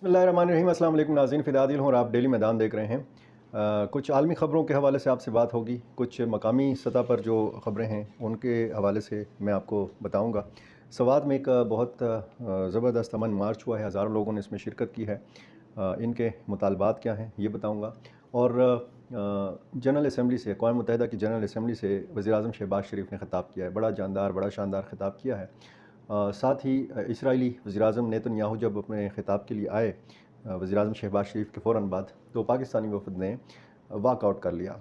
بسم اللہ الرحمن الرحیم السلام علیکم ناظرین فدا ہوں اور آپ ڈیلی میدان دیکھ رہے ہیں۔ آ، کچھ عالمی خبروں کے حوالے سے آپ سے بات ہوگی کچھ مقامی سطح پر جو خبریں ہیں ان کے حوالے سے میں آپ کو بتاؤں گا۔ سوات میں ایک بہت زبردست امن مارچ ہوا ہے ہزاروں لوگوں نے اس میں شرکت کی ہے۔ آ، ان کے مطالبات کیا ہیں یہ بتاؤں گا۔ اور جنرل اسمبلی سے اقوام متحدہ کی جنرل اسمبلی سے وزیر اعظم شہباز شریف نے خطاب کیا ہے۔ بڑا جاندار بڑا شاندار خطاب کیا ہے۔ ساتھ ہی اسرائیلی وزیر اعظم نیتن یاہو جب اپنے خطاب کے لیے آئے وزیر اعظم شہباز شریف کے فوراً بعد تو پاکستانی وفد نے واک آؤٹ کر لیا۔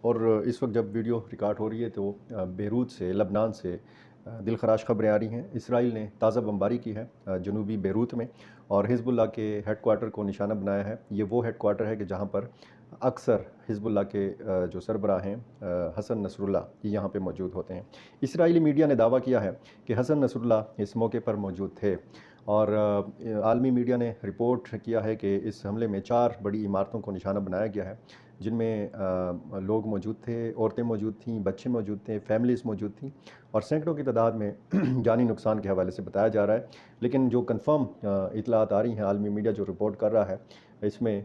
اور اس وقت جب ویڈیو ریکارڈ ہو رہی ہے تو بیروت سے، لبنان سے دل خراش خبریں آ رہی ہیں۔ اسرائیل نے تازہ بمباری کی ہے جنوبی بیروت میں، اور حزب اللہ کے ہیڈ کوارٹر کو نشانہ بنایا ہے۔ یہ وہ ہیڈ کوارٹر ہے کہ جہاں پر اکثر حزب اللہ کے جو سربراہ ہیں حسن نصر اللہ یہ یہاں پہ موجود ہوتے ہیں۔ اسرائیلی میڈیا نے دعویٰ کیا ہے کہ حسن نصر اللہ اس موقع پر موجود تھے۔ اور عالمی میڈیا نے رپورٹ کیا ہے کہ اس حملے میں چار بڑی عمارتوں کو نشانہ بنایا گیا ہے، جن میں لوگ موجود تھے، عورتیں موجود تھیں، بچے موجود تھے فیملیز موجود تھیں۔ اور سینکڑوں کی تعداد میں جانی نقصان کے حوالے سے بتایا جا رہا ہے۔ لیکن جو کنفرم اطلاعات آ رہی ہیں، عالمی میڈیا جو رپورٹ کر رہا ہے اس میں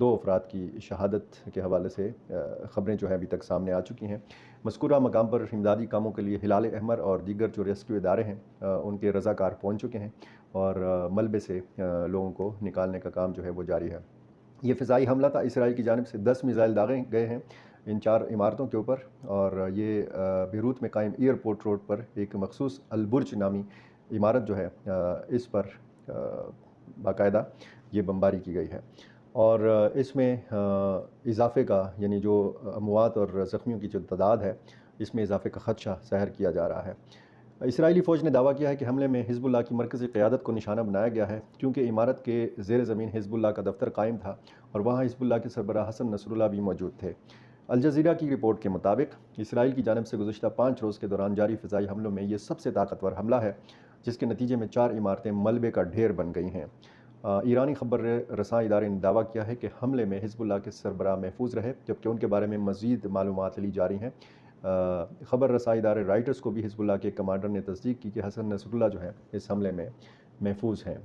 دو افراد کی شہادت کے حوالے سے خبریں جو ہیں ابھی تک سامنے آ چکی ہیں۔ مذکورہ مقام پر امدادی کاموں کے لیے ہلال احمر اور دیگر جو ریسکیو ادارے ہیں ان کے رضاکار پہنچ چکے ہیں اور ملبے سے لوگوں کو نکالنے کا کام جو ہے وہ جاری ہے۔ یہ فضائی حملہ تھا، اسرائیل کی جانب سے دس میزائل داغے گئے ہیں ان چار عمارتوں کے اوپر اور یہ بیروت میں قائم ایئرپورٹ روڈ پر ایک مخصوص البرج نامی عمارت جو ہے اس پر باقاعدہ یہ بمباری کی گئی ہے۔ اور اس میں اضافے کا یعنی جو اموات اور زخمیوں کی جو تعداد ہے، اس میں اضافے کا خدشہ ظاہر کیا جا رہا ہے۔ اسرائیلی فوج نے دعویٰ کیا ہے کہ حملے میں حزب اللہ کی مرکزی قیادت کو نشانہ بنایا گیا ہے، کیونکہ عمارت کے زیر زمین حزب اللہ کا دفتر قائم تھا اور وہاں حزب اللہ کے سربراہ حسن نصر اللہ بھی موجود تھے۔ الجزیرہ کی رپورٹ کے مطابق، اسرائیل کی جانب سے گزشتہ پانچ روز کے دوران جاری فضائی حملوں میں یہ سب سے طاقتور حملہ ہے، جس کے نتیجے میں چار عمارتیں ملبے کا ڈھیر بن گئی ہیں۔ ایرانی خبر رساں ادارے نے دعویٰ کیا ہے کہ حملے میں حزب اللہ کے سربراہ محفوظ رہے، جبکہ ان کے بارے میں مزید معلومات لی جا رہی ہیں۔ خبر رساں ادارے رائٹرز کو بھی حزب اللہ کے کمانڈر نے تصدیق کی کہ حسن نصر اللہ جو ہے اس حملے میں محفوظ ہیں۔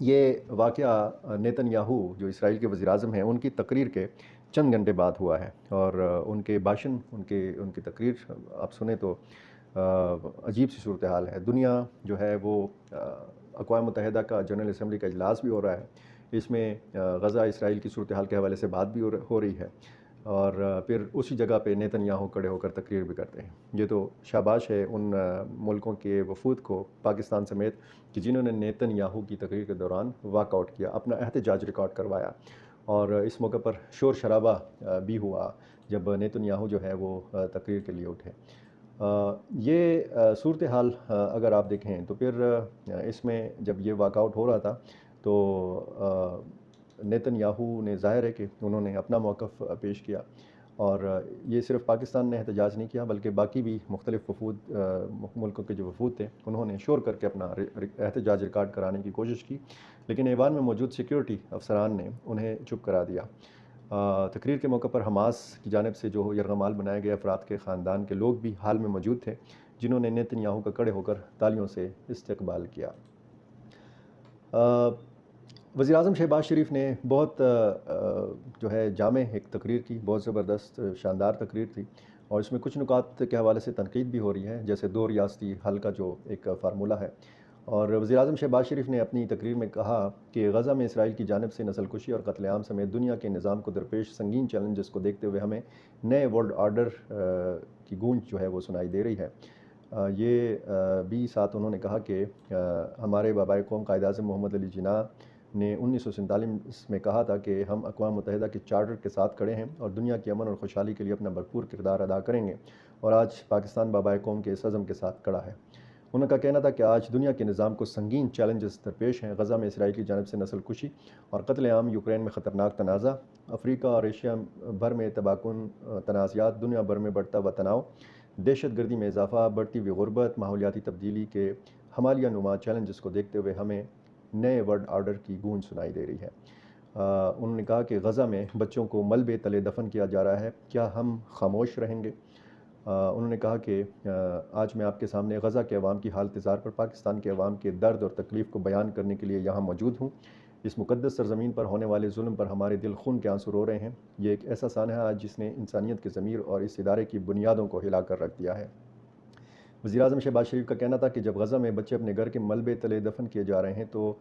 یہ واقعہ نیتن یاہو جو اسرائیل کے وزیر اعظم ہیں، ان کی تقریر کے چند گھنٹے بعد ہوا ہے۔ اور ان کے بھاشن ان کے، ان کی تقریر، آپ سنیں تو عجیب سی صورتحال ہے۔ دنیا جو ہے وہ اقوام متحدہ کا جنرل اسمبلی کا اجلاس بھی ہو رہا ہے۔ اس میں غزہ، اسرائیل کی صورتحال کے حوالے سے بات بھی ہو رہی ہے۔ اور پھر اسی جگہ پہ نیتن یاہو کھڑے ہو کر تقریر بھی کرتے ہیں۔ یہ تو شاباش ہے ان ملکوں کے وفود کو پاکستان سمیت کہ جنہوں نے نیتن یاہو کی تقریر کے دوران واک آؤٹ کیا، اپنا احتجاج ریکارڈ کروایا۔ اور اس موقع پر شور شرابہ بھی ہوا جب نیتن یاہو جو ہے وہ تقریر کے لیے اٹھے۔ یہ صورتحال اگر آپ دیکھیں تو پھر اس میں جب یہ واک آؤٹ ہو رہا تھا تو نیتن یاہو نے ظاہر ہے کہ انہوں نے اپنا موقف پیش کیا اور یہ صرف پاکستان نے احتجاج نہیں کیا بلکہ باقی بھی مختلف وفود ملکوں کے جو وفود تھے انہوں نے شور کر کے اپنا احتجاج ریکارڈ کرانے کی کوشش کی لیکن ایوان میں موجود سیکیورٹی افسران نے انہیں چپ کرا دیا۔ تقریر کے موقع پر حماس کی جانب سے جو یرغمال بنائے گئے افراد کے خاندان کے لوگ بھی حال میں موجود تھے جنہوں نے نیتن یاہو کا کڑے ہو کر تالیوں سے استقبال کیا۔ آ، وزیر اعظم شہباز شریف نے بہت آ، آ، جو ہے جامع ایک تقریر کی بہت زبردست شاندار تقریر تھی اور اس میں کچھ نکات کے حوالے سے تنقید بھی ہو رہی ہے جیسے دو ریاستی حل کا جو ایک فارمولہ ہے۔ اور وزیر اعظم شہباز شریف نے اپنی تقریر میں کہا کہ غزہ میں اسرائیل کی جانب سے نسل کشی اور قتل عام سمیت دنیا کے نظام کو درپیش سنگین چیلنجز کو دیکھتے ہوئے ہمیں نئے ورلڈ آرڈر کی گونج جو ہے وہ سنائی دے رہی ہے۔ یہ بھی ساتھ انہوں نے کہا کہ ہمارے بابائے قوم قائد اعظم محمد علی جناح نے انیس سو سینتالیس میں کہا تھا کہ ہم اقوام متحدہ کے چارٹر کے ساتھ کھڑے ہیں اور دنیا کی امن اور خوشحالی کے لیے اپنا بھرپور کردار ادا کریں گے۔ اور آج پاکستان بابائے قوم کے اس عزم کے ساتھ کھڑا ہے۔ ان کا کہنا تھا کہ آج دنیا کے نظام کو سنگین چیلنجز درپیش ہیں۔ غزہ میں اسرائیل کی جانب سے نسل کشی اور قتل عام یوکرین میں خطرناک تنازع افریقہ اور ایشیا بھر میں تباکن تنازعات دنیا بھر میں بڑھتا ہوا تناؤ دہشت گردی میں اضافہ بڑھتی ہوئی غربت ماحولیاتی تبدیلی کے حمالیہ نما چیلنجز کو دیکھتے ہوئے ہمیں نئے ورلڈ آرڈر کی گونج سنائی دے رہی ہے۔ آ، انہوں نے کہا کہ غزہ میں بچوں کو ملبے تلے دفن کیا جا رہا ہے۔ کیا ہم خاموش رہیں گے؟ انہوں نے کہا کہ آج میں آپ کے سامنے غزہ کے عوام کی حالت اظہار پر، پاکستان کے عوام کے درد اور تکلیف کو بیان کرنے کے لیے یہاں موجود ہوں۔ اس مقدس سرزمین پر ہونے والے ظلم پر ہمارے دل خون کے آنسو رو رہے ہیں۔ یہ ایک ایسا سانحہ آج جس نے انسانیت کے ضمیر اور اس ادارے کی بنیادوں کو ہلا کر رکھ دیا ہے۔ وزیر اعظم شہباز شریف کا کہنا تھا کہ جب غزہ میں بچے اپنے گھر کے ملبے تلے دفن کیے جا رہے ہیں تو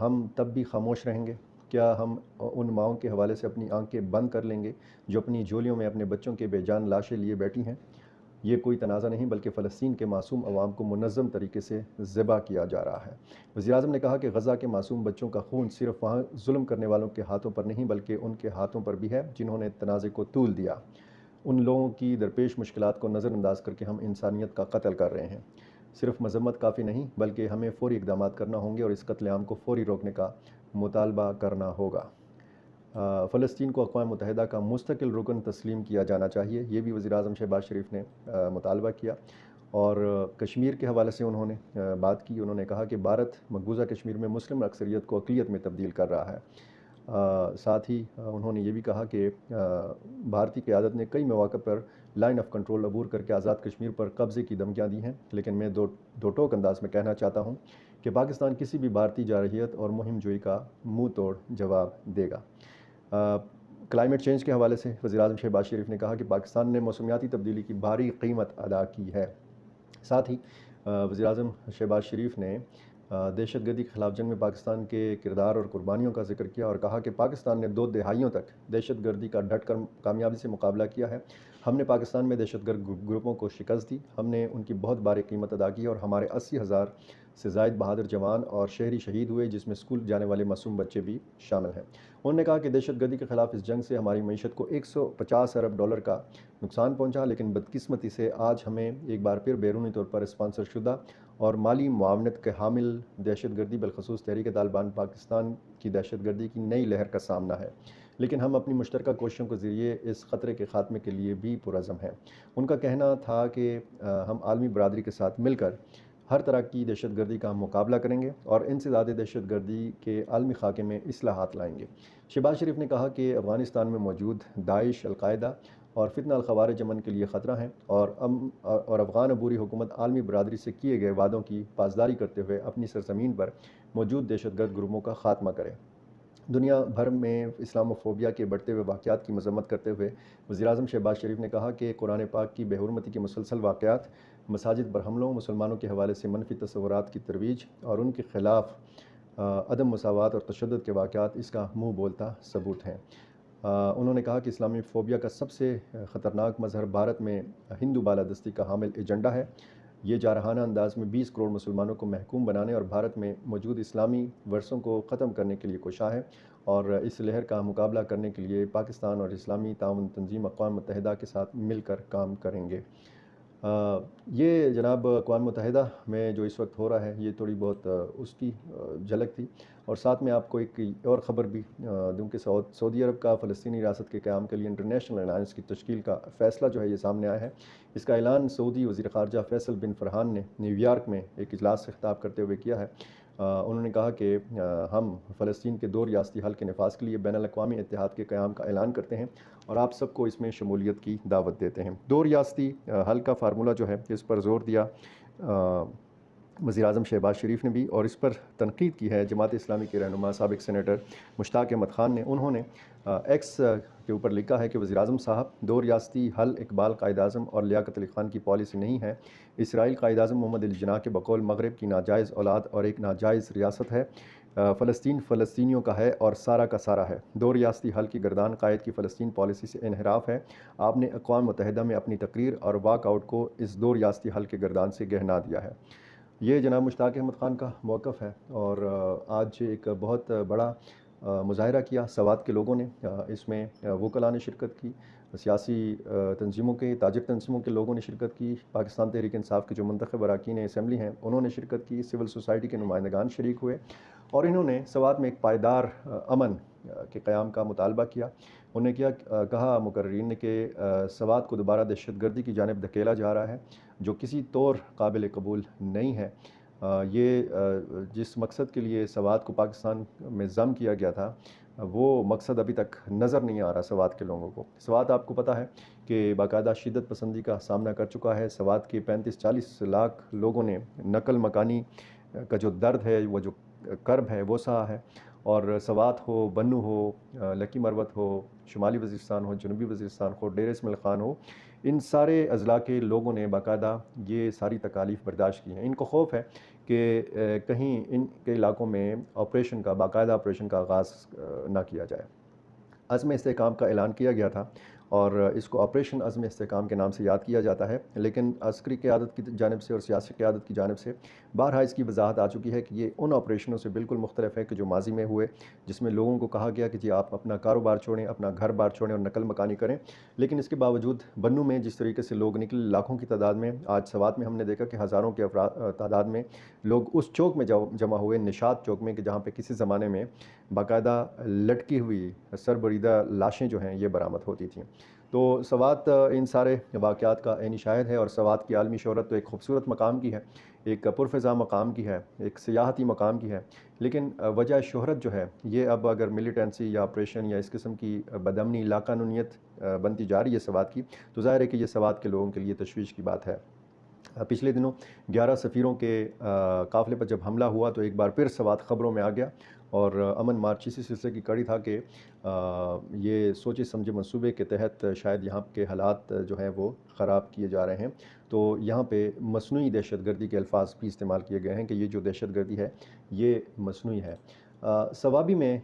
ہم تب بھی خاموش رہیں گے۔ کیا ہم ان ماؤں کے حوالے سے اپنی آنکھیں بند کر لیں گے جو اپنی جھولیوں میں اپنے بچوں کے بے جان لاشیں لیے بیٹھی ہیں؟ یہ کوئی تنازع نہیں، بلکہ فلسطین کے معصوم عوام کو منظم طریقے سے ذبح کیا جا رہا ہے۔ وزیر اعظم نے کہا کہ غزہ کے معصوم بچوں کا خون صرف وہاں ظلم کرنے والوں کے ہاتھوں پر نہیں، بلکہ ان کے ہاتھوں پر بھی ہے، جنہوں نے تنازع کو طول دیا۔ ان لوگوں کی درپیش مشکلات کو نظر انداز کر کے ہم انسانیت کا قتل کر رہے ہیں۔ صرف مذمت کافی نہیں، بلکہ ہمیں فوری اقدامات کرنا ہوں گے اور اس قتل عام کو فوری روکنے کا مطالبہ کرنا ہوگا۔ فلسطین کو اقوام متحدہ کا مستقل رکن تسلیم کیا جانا چاہیے، یہ بھی وزیر اعظم شہباز شریف نے مطالبہ کیا۔ اور کشمیر کے حوالے سے انہوں نے بات کی، انہوں نے کہا کہ بھارت مقبوضہ کشمیر میں مسلم اکثریت کو اقلیت میں تبدیل کر رہا ہے۔ ساتھ ہی انہوں نے یہ بھی کہا کہ بھارتی قیادت نے کئی مواقع پر لائن آف کنٹرول عبور کر کے آزاد کشمیر پر قبضے کی دھمکیاں دی ہیں، لیکن میں دو دو ٹوک انداز میں کہنا چاہتا ہوں کہ پاکستان کسی بھی بھارتی جارحیت اور مہم جوئی کا منہ توڑ جواب دے گا۔ کلائمیٹ چینج کے حوالے سے وزیر اعظم شہباز شریف نے کہا کہ پاکستان نے موسمیاتی تبدیلی کی بھاری قیمت ادا کی ہے۔ ساتھ ہی وزیر اعظم شہباز شریف نے دہشت گردی کے خلاف جنگ میں پاکستان کے کردار اور قربانیوں کا ذکر کیا اور کہا کہ پاکستان نے دو دہائیوں تک دہشت گردی کا ڈٹ کر کامیابی سے مقابلہ کیا ہے۔ ہم نے پاکستان میں دہشت گرد گروپوں کو شکست دی، ہم نے ان کی بہت باری قیمت ادا کی اور ہمارے اسی ہزار سے زائد بہادر جوان اور شہری شہید ہوئے، جس میں اسکول جانے والے معصوم بچے بھی شامل ہیں۔ انہوں نے کہا کہ دہشت گردی کے خلاف اس جنگ سے ہماری معیشت کو ایک سو پچاس ارب ڈالر کا نقصان پہنچا، لیکن بدقسمتی سے آج ہمیں ایک بار پھر بیرونی طور پر اسپانسر شدہ اور مالی معاونت کے حامل دہشت گردی، بالخصوص تحریک طالبان پاکستان کی دہشت گردی کی نئی لہر کا سامنا ہے۔ لیکن ہم اپنی مشترکہ کوششوں کے ذریعے اس خطرے کے خاتمے کے لیے بھی پرعزم ہیں۔ ان کا کہنا تھا کہ ہم عالمی برادری کے ساتھ مل کر ہر طرح کی دہشت گردی کا مقابلہ کریں گے اور ان سے زیادہ دہشت گردی کے عالمی خاکے میں اصلاحات لائیں گے۔ شہباز شریف نے کہا کہ افغانستان میں موجود داعش، القاعدہ اور فتنہ الخوار جمن کے لیے خطرہ ہیں اور ام، اور افغان عبوری حکومت عالمی برادری سے کیے گئے وعدوں کی پاسداری کرتے ہوئے اپنی سرزمین پر موجود دہشت گرد گروپوں کا خاتمہ کرے۔ دنیا بھر میں اسلام و فوبیا کے بڑھتے ہوئے واقعات کی مذمت کرتے ہوئے وزیر اعظم شہباز شریف نے کہا کہ قرآن پاک کی بے حرمتی کے مسلسل واقعات، مساجد پر حملوں، مسلمانوں کے حوالے سے منفی تصورات کی ترویج اور ان کے خلاف عدم مساوات اور تشدد کے واقعات، اس کا منہ بولتا ثبوت ہیں انہوں نے کہا کہ اسلامی فوبیا کا سب سے خطرناک مظہر بھارت میں ہندو بالادستی کا حامل ایجنڈا ہے۔ یہ جارحانہ انداز میں بیس کروڑ مسلمانوں کو محکوم بنانے اور بھارت میں موجود اسلامی ورثوں کو ختم کرنے کے لیے کوشاں ہے اور اس لہر کا مقابلہ کرنے کے لیے پاکستان اور اسلامی تعاون تنظیم اقوام متحدہ کے ساتھ مل کر کام کریں گے۔ یہ جناب اقوام متحدہ میں جو اس وقت ہو رہا ہے، یہ تھوڑی بہت اس کی جھلک تھی۔ اور ساتھ میں آپ کو ایک اور خبر بھی دوں کہ سعودی عرب کا فلسطینی ریاست کے قیام کے لیے انٹرنیشنل الائنس کی تشکیل کا فیصلہ جو ہے یہ سامنے آیا ہے۔ اس کا اعلان سعودی وزیر خارجہ فیصل بن فرحان نے نیو یارک میں ایک اجلاس سے خطاب کرتے ہوئے کیا ہے۔ انہوں نے کہا کہ ہم فلسطین کے دو ریاستی حل کے نفاذ کے لیے بین الاقوامی اتحاد کے قیام کا اعلان کرتے ہیں اور آپ سب کو اس میں شمولیت کی دعوت دیتے ہیں۔ دو ریاستی حل کا فارمولہ جو ہے، اس پر زور دیا۔ وزیر اعظم شہباز شریف نے بھی اور اس پر تنقید کی ہے۔ جماعت اسلامی کے رہنما، سابق سینیٹر مشتاق احمد خان نے، انہوں نے ایکس کے اوپر لکھا ہے کہ وزیر اعظم صاحب دو ریاستی حل، اقبال قائد اعظم اور لیاقت علی خان کی پالیسی نہیں ہے۔ اسرائیل قائد اعظم محمد علی جناح کے بقول مغرب کی ناجائز اولاد اور ایک ناجائز ریاست ہے۔ فلسطین فلسطینیوں کا ہے اور سارا کا سارا ہے۔ دو ریاستی حل کی گردان قائد کی فلسطین پالیسی سے انحراف ہے۔ آپ نے اقوام متحدہ میں اپنی تقریر اور واک آؤٹ کو اس دو ریاستی حل کے گردان سے گہنا دیا ہے۔ یہ جناب مشتاق احمد خان کا موقف ہے اور آج ایک بہت بڑا مظاہرہ کیا سوات کے لوگوں نے اس میں وکلا نے شرکت کی، سیاسی تنظیموں کے، تاجر تنظیموں کے لوگوں نے شرکت کی، پاکستان تحریک انصاف کے جو منتخب اراکین اسمبلی ہیں، انہوں نے شرکت کی، سول سوسائٹی کے نمائندگان شریک ہوئے اور انہوں نے سوات میں ایک پائیدار امن کے قیام کا مطالبہ کیا۔ انہوں نے کیا کہا مقررین نے کہ سوات کو دوبارہ دہشت گردی کی جانب دھکیلا جا رہا ہے۔ جو کسی طور قابل قبول نہیں ہے۔ یہ جس مقصد کے لیے سوات کو پاکستان میں ضم کیا گیا تھا، وہ مقصد ابھی تک نظر نہیں آ رہا سوات کے لوگوں کو۔ سوات آپ کو پتہ ہے کہ باقاعدہ شدت پسندی کا سامنا کر چکا ہے۔ سوات کے پینتیس چالیس لاکھ لوگوں نے نقل مکانی کا جو درد ہے، وہ جو کرب ہے، وہ سہا ہے۔ اور سوات ہو، بنو ہو لکی مروت ہو، شمالی وزیرستان ہو، جنوبی وزیرستان ہو، ڈیر اسمل خان ہو ان سارے اضلاع کے لوگوں نے باقاعدہ یہ ساری تکالیف برداشت کی ہیں۔ ان کو خوف ہے کہ کہیں ان کے علاقوں میں آپریشن کا، باقاعدہ آپریشن کا آغاز نہ کیا جائے۔ عزم استحکام کا اعلان کیا گیا تھا۔ اور اس کو آپریشن عزم استحکام کے نام سے یاد کیا جاتا ہے، لیکن عسکری قیادت کی جانب سے اور سیاسی قیادت کی جانب سے بارہا اس کی وضاحت آ چکی ہے کہ یہ ان آپریشنوں سے بالکل مختلف ہے کہ جو ماضی میں ہوئے، جس میں لوگوں کو کہا گیا کہ جی آپ اپنا کاروبار چھوڑیں، اپنا گھر بار چھوڑیں اور نقل مکانی کریں۔ لیکن اس کے باوجود بنو میں جس طریقے سے لوگ نکلے، لاکھوں کی تعداد میں، آج سوات میں ہم نے دیکھا کہ ہزاروں کے افراد تعداد میں لوگ اس چوک میں جمع ہوئے نشاد چوک میں، کہ جہاں پہ کسی زمانے میں باقاعدہ لٹکی ہوئی سربریدہ لاشیں جو ہیں، یہ برآمد ہوتی تھیں۔ تو سوات ان سارے واقعات کا عینی شاہد ہے اور سوات کی عالمی شہرت تو ایک خوبصورت مقام کی ہے، ایک پرفضا مقام کی ہے، ایک سیاحتی مقام کی ہے۔ لیکن وجہ شہرت جو ہے، یہ اب اگر ملیٹنسی یا آپریشن یا اس قسم کی بدمنی، لاقانونیت بنتی جا رہی ہے سوات کی، تو ظاہر ہے کہ یہ سوات کے لوگوں کے لیے تشویش کی بات ہے۔ پچھلے دنوں گیارہ سفیروں کے قافلے پر جب حملہ ہوا تو ایک بار پھر سوات خبروں میں آ گیا اور امن مارچ اسی سلسلے کی کڑی تھا کہ یہ سوچے سمجھے منصوبے کے تحت شاید یہاں کے حالات جو ہیں وہ خراب کیے جا رہے ہیں۔ تو یہاں پہ مصنوعی دہشت گردی کے الفاظ بھی استعمال کیے گئے ہیں کہ یہ جو دہشت گردی ہے، یہ مصنوعی ہے۔ سوابی میں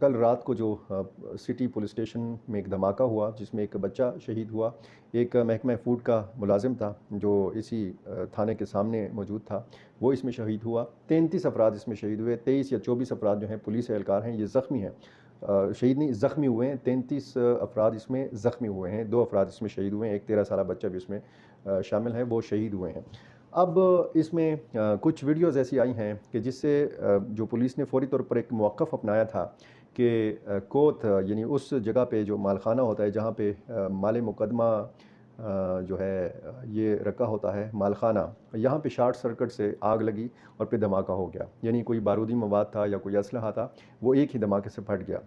کل رات کو جو سٹی پولیس اسٹیشن میں ایک دھماکہ ہوا، جس میں ایک بچہ شہید ہوا، ایک محکمہ فوڈ کا ملازم تھا، جو اسی تھانے کے سامنے موجود تھا، وہ اس میں شہید ہوا۔ تینتیس افراد اس میں شہید ہوئے، تیئیس یا چوبیس افراد جو ہیں پولیس اہلکار ہیں، یہ زخمی ہیں۔ شہید نہیں، زخمی ہوئے ہیں۔ تینتیس افراد اس میں زخمی ہوئے ہیں، دو افراد اس میں شہید ہوئے ہیں، ایک تیرہ سالہ بچہ بھی اس میں شامل ہے، وہ شہید ہوئے ہیں۔ اب اس میں کچھ ویڈیوز ایسی آئی ہیں کہ جس سے جو پولیس نے فوری طور پر ایک موقف اپنایا تھا کہ کوت یعنی اس جگہ پہ جو مالخانہ ہوتا ہے جہاں پہ مال مقدمہ جو ہے، یہ رکھا ہوتا ہے مالخانہ، یہاں پہ شارٹ سرکٹ سے آگ لگی اور پھر دھماکہ ہو گیا یعنی کوئی بارودی مواد تھا یا کوئی اسلحہ تھا، وہ ایک ہی دھماکے سے پھٹ گیا۔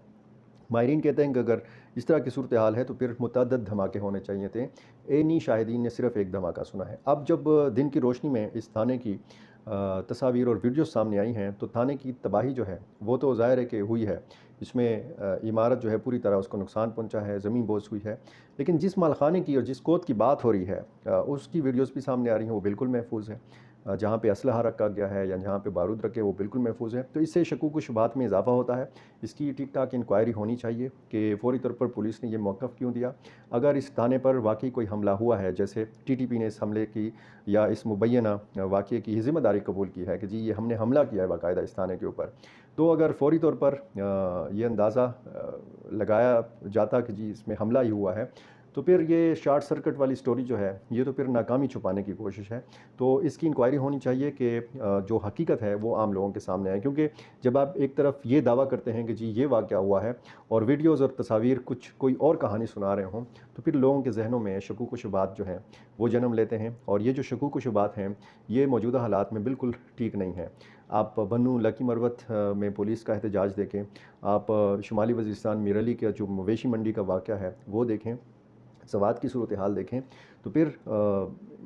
ماہرین کہتے ہیں کہ اگر اس طرح کی صورتحال ہے تو پھر متعدد دھماکے ہونے چاہیے تھے۔ اینی شاہدین نے صرف ایک دھماکہ سنا ہے۔ اب جب دن کی روشنی میں اس تھانے کی تصاویر اور ویڈیوز سامنے آئی ہیں تو تھانے کی تباہی جو ہے وہ تو ظاہر ہے کہ ہوئی ہے۔ اس میں عمارت جو ہے پوری طرح اس کو نقصان پہنچا ہے، زمین بوس ہوئی ہے۔ لیکن جس مالخانے کی اور جس کوت کی بات ہو رہی ہے اس کی ویڈیوز بھی سامنے آ رہی ہیں، وہ بالکل محفوظ ہے۔ جہاں پہ اسلحہ رکھا گیا ہے یا جہاں پہ بارود رکھے، وہ بالکل محفوظ ہے تو اس سے شکوک و شبات میں اضافہ ہوتا ہے۔ اس کی ٹھیک ٹھاک انکوائری ہونی چاہیے کہ فوری طور پر پولیس نے یہ موقف کیوں دیا۔ اگر اس تھانے پر واقعی کوئی حملہ ہوا ہے، جیسے ٹی ٹی پی نے اس حملے کی یا اس مبینہ واقعے کی ذمہ داری قبول کی ہے کہ جی یہ ہم نے حملہ کیا ہے باقاعدہ اس تھانے کے اوپر، تو اگر فوری طور پر یہ اندازہ لگایا جاتا کہ جی اس میں حملہ ہی ہوا ہے تو پھر یہ شارٹ سرکٹ والی سٹوری جو ہے، یہ تو پھر ناکامی چھپانے کی کوشش ہے۔ تو اس کی انکوائری ہونی چاہیے کہ جو حقیقت ہے وہ عام لوگوں کے سامنے آئے۔ کیونکہ جب آپ ایک طرف یہ دعویٰ کرتے ہیں کہ جی یہ واقعہ ہوا ہے اور ویڈیوز اور تصاویر کچھ کوئی اور کہانی سنا رہے ہوں، تو پھر لوگوں کے ذہنوں میں شکوک و شبات جو ہیں وہ جنم لیتے ہیں۔ اور یہ جو شکوک و شبات ہیں، یہ موجودہ حالات میں بالکل ٹھیک نہیں ہے آپ بنو لکی مروت میں پولیس کا احتجاج دیکھیں۔ آپ شمالی وزیرستان میرلی کا جو مویشی منڈی کا واقعہ ہے، وہ دیکھیں۔ سواد کی صورتحال دیکھیں تو پھر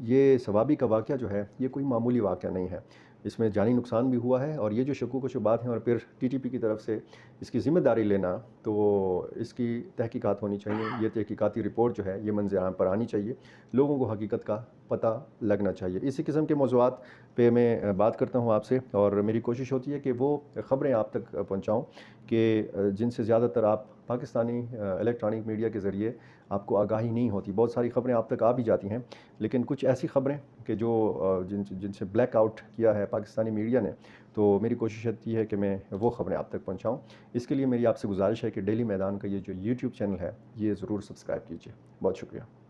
یہ ثوابی کا واقعہ جو ہے، یہ کوئی معمولی واقعہ نہیں ہے۔ اس میں جانی نقصان بھی ہوا ہے اور یہ جو شکوک و شبات ہیں اور پھر ٹی ٹی پی کی طرف سے اس کی ذمہ داری لینا، تو اس کی تحقیقات ہونی چاہیے۔ یہ تحقیقاتی رپورٹ جو ہے، یہ منظر عام پر آنی چاہیے۔ لوگوں کو حقیقت کا پتہ لگنا چاہیے۔ اسی قسم کے موضوعات پہ میں بات کرتا ہوں آپ سے اور میری کوشش ہوتی ہے کہ وہ خبریں آپ تک پہنچاؤں کہ جن سے زیادہ تر آپ پاکستانی الیکٹرانک میڈیا کے ذریعے آپ کو آگاہی نہیں ہوتی۔ بہت ساری خبریں آپ تک آ بھی جاتی ہیں، لیکن کچھ ایسی خبریں کہ جو جن جن سے بلیک آؤٹ کیا ہے پاکستانی میڈیا نے، تو میری کوشش یہ ہے کہ میں وہ خبریں آپ تک پہنچاؤں۔ اس کے لیے میری آپ سے گزارش ہے کہ ڈیلی میدان کا یہ جو یوٹیوب چینل ہے، یہ ضرور سبسکرائب کیجیے۔ بہت شکریہ۔